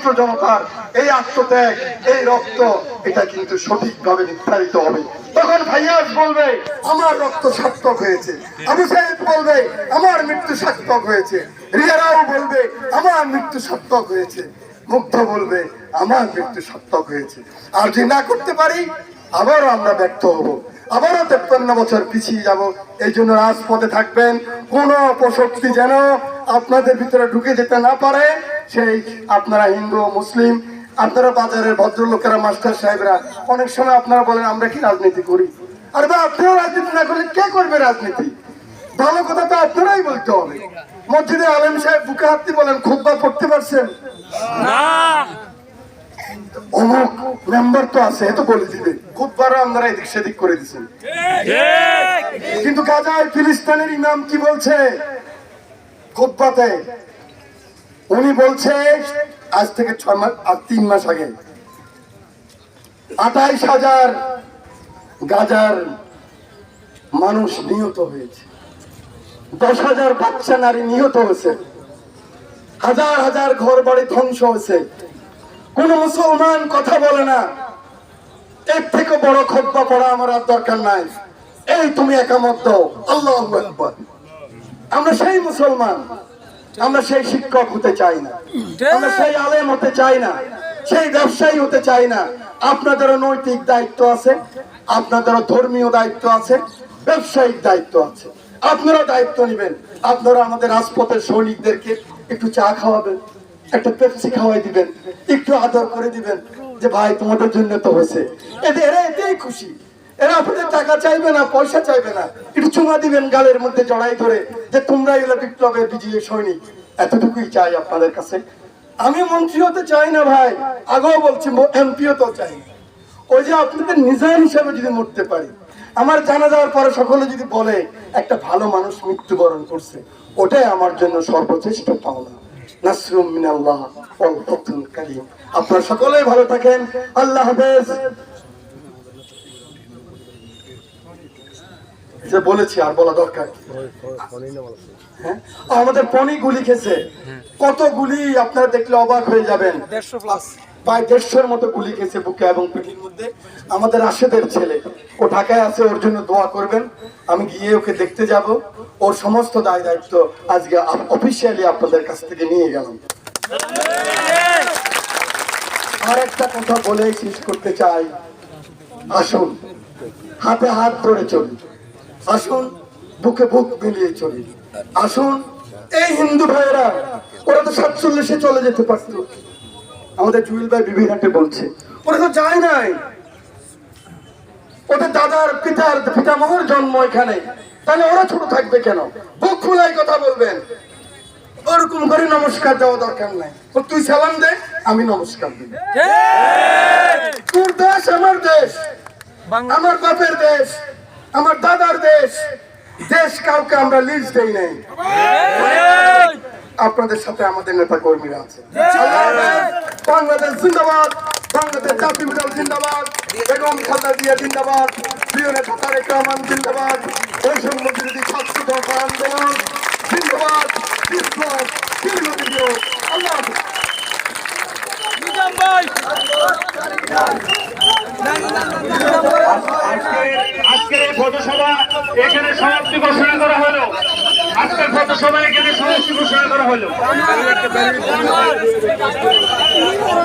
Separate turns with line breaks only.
ছাত্র জনতার এই আত্মত্যাগ, এই রক্ত, এটা কিন্তু সঠিকভাবে নির্ধারিত হবে। তখন ভাইয়াস বলবে, আমার রক্ত সার্থক হয়েছে। আবু সাহেব বলবে, আমার মৃত্যু সার্থক হয়েছে। রিয়ারাও বলবে, আমার মৃত্যু সার্থক হয়েছে। মুগ্ধ বলবে, আমার মৃত্যু সার্থক হয়েছে। আর যদি না করতে পারি, আবারও আমরা ব্যর্থ হব। আবারও তেপ্পান্ন বছর পিছিয়ে যাব। এই জন্য রাজপথে থাকবেন। কোন অপশক্তি যেন আপনাদের ভিতরে ঢুকে যেতে না পারে। সেই আপনারা হিন্দু মুসলিম আপনারা বাজারের ভদ্রলোকেরা মাস্টার সাহেবরা অনেক সময় আপনারা বলেন আমরা কি রাজনীতি করি? আর বা আপনারা রাজনীতি না করলে কে করবে রাজনীতি? ভালো কথা তো আপনারাই বলতে হবে। মসজিদে আলেম সাহেব বুকে হাতি বলেন খুববা পড়তে পারছেন? অমুক মেম্বার তো আছে এ তো বলে দিবে। খুববারও আপনারা এদিক সেদিক করে দিচ্ছেন কিন্তু গাজায় ফিলিস্তিনের ইমাম কি বলছে? খুতবাতে উনি বলছে, আজ থেকে ছয় মাস আর তিন মাস আগে, আঠাইশ হাজার গাজার মানুষ নিহত হয়েছে। দশ হাজার বাচ্চা নারী নিহত হয়েছে। হাজার হাজার ঘর বাড়ি ধ্বংস হয়েছে। কোন মুসলমান কথা বলে না। এর থেকে বড় খোদ্া পড়া আমার আর দরকার নাই। এই তুমি একামত দাও। আল্লাহ আমরা সেই মুসলমান। আমরা সেই শিক্ষক হতে চাই না। আমরা সেই আলেম হতে চাই না। সেই ব্যবসায়ী হতে চাই না। আপনাদেরও নৈতিক দায়িত্ব আছে আপনাদেরও ধর্মীয় দায়িত্ব আছে ব্যবসায়িক দায়িত্ব আছে। আপনারা দায়িত্ব নেবেন। আপনারা আমাদের রাজপথের সৈনিকদেরকে একটু চা খাওয়াবেন একটা পেপসি খাওয়াই দিবেন একটু আদর করে দিবেন যে ভাই তোমাদের জন্য তো হয়েছে। এতে এরা এতেই খুশি। এরা আপনাদের টাকা চাইবে না, পয়সা চাইবে না। একটু চুমা দিবেন গালের মধ্যে জড়াই ধরে যে তোমরা এগুলো বিপ্লবের বিজয়ী সৈনিক। এতটুকুই চাই আপনাদের কাছে। আমি মন্ত্রী হতে চাই না ভাই, আগেও বলছি এমপিও তো চাই ওই যে আপনাদের নিজাম হিসাবে যদি মরতে পারি, আমার জানা যাওয়ার পরে সকলে যদি বলে, একটা ভালো মানুষ মৃত্যুবরণ করছে, ওটাই আমার জন্য সর্বশ্রেষ্ঠ পাওনা। নাসরুম মিনাল্লাহ ওয়াল ফাতহুল কারীম। আপনারা সকলেই ভালো থাকেন। আল্লাহ হাফেজ। যে বলেছি আর বলা দরকার। হ্যাঁ? আমাদের পনি গুলি খেছে কত গুলি আপনারা দেখলে অবাক হয়ে যাবেন।
দেড়শো প্লাস
প্রায় দেড়শোর মতো গুলি খেয়েছে বুকে এবং পিঠির মধ্যে। আমাদের আশেদের ছেলে। ও ঢাকায় আছে ওর জন্য দোয়া করবেন। আমি গিয়ে ওকে দেখতে যাব। ওর সমস্ত দায় দায়িত্ব আজকে অফিসিয়ালি আপনাদের কাছ থেকে নিয়ে গেলাম। আর একটা কথা বলে শেষ করতে চাই। আসুন। হাতে হাত ধরে চলি আসুন বুকে বুক মিলিয়ে চলি। আসুন এই হিন্দু ভাইয়েরা ওরা তো সাতচল্লিশে চলে যেতে পারতো। আমাদের জুয়েল ভাই বিবিঘাটে বলছে ওরা তো যায় নাই। ওদের দাদার পিতার পিতামহর জন্ম এখানে। তাহলে ওরা ছোট থাকবে কেন? বুক খোলাই কথা বলবেন। ওরকম করে নমস্কার দেওয়া দরকার নাই। ও তুই সালাম দে আমি নমস্কার দিই। তোর দেশ আমার দেশ। আমার বাপের দেশ। আমার দাদার দেশ দেশ কাউকে আমরা লিজ দেই নাই। আপনাদের সাথে আমাদের নেতা কর্মীরা আছে বাংলাদেশ জিন্দাবাদ বাংলাদেশ জাতীয় জিন্দাবাদ বেগম খালদা জিয়া জিন্দাবাদ প্রিয় নেতা তারেক রহমান জিন্দাবাদ বৈষম্য বিরোধী ছাত্র দফা আন্দোলন জিন্দাবাদ বিপ্লব আল্লাহ
ভাই
আজকের আজকের এই পথসভা এখানে সমাপ্তি ঘোষণা করা হলো। আজকের পথসভা এখানে সমাপ্তি ঘোষণা করা হলো।